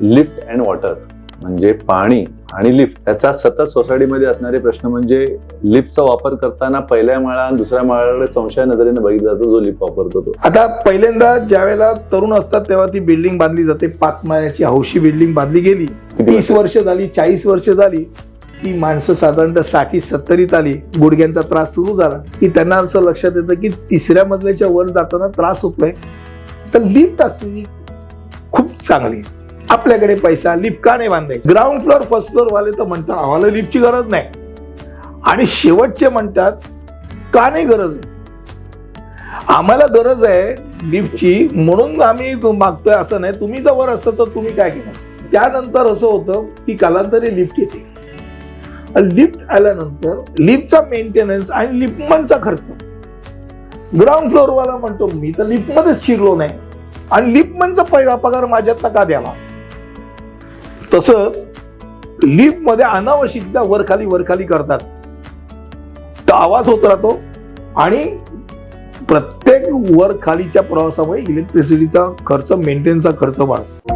Lift and water म्हणजे पाणी आणि लिफ्ट त्याचा सतत सोसायटीमध्ये असणारे प्रश्न म्हणजे लिफ्टचा वापर करताना पहिल्या माळा आणि दुसऱ्या माळ्याकडे संशय नजरेने बघितला जातो जो लिफ्ट वापरतो तो. आता पहिल्यांदा ज्या वेळेला तरुण असतात तेव्हा ती बिल्डिंग बांधली जाते. पाच माळ्याची हौशी बिल्डिंग बांधली गेली. तीस वर्ष झाली चाळीस वर्ष झाली. ती माणसं साधारणतः साठी सत्तरीत आली. गुडघ्यांचा त्रास सुरू झाला. की त्यांना असं लक्षात येतं की तिसऱ्या मजल्याच्या वर जाताना त्रास होतोय. तर लिफ्ट असली खूप चांगली. आपल्याकडे पैसा लिफ्ट का नाही ग्राउंड फ्लोअर फर्स्ट फ्लोअर वाले तर म्हणतात आम्हाला लिफ्टची गरज नाही. आणि शेवटचे म्हणतात का नाही गरज? आम्हाला गरज आहे लिफ्टची म्हणून आम्ही मागतोय असं नाही. तुम्ही जर वर असतं तर तुम्ही काय केलं त्यानंतर असं होतं की कालांतरी लिफ्ट येते. लिफ्ट आल्यानंतर लिफ्टचा मेंटेनन्स आणि लिफ्टमनचा खर्च. ग्राउंड फ्लोअरवाला म्हणतो मी तर लिफ्टमध्येच शिरलो नाही. आणि लिफ्टमनचा पैसा पगार माझ्यातला का द्यावा. तसं लिफ्टमध्ये अनावश्यकता वरखाली वरखाली करतात. तर आवाज होत राहतो आणि प्रत्येक वर खालीच्या प्रवासामुळे इलेक्ट्रिसिटीचा खर्च मेंटेनचा खर्च वाढतो.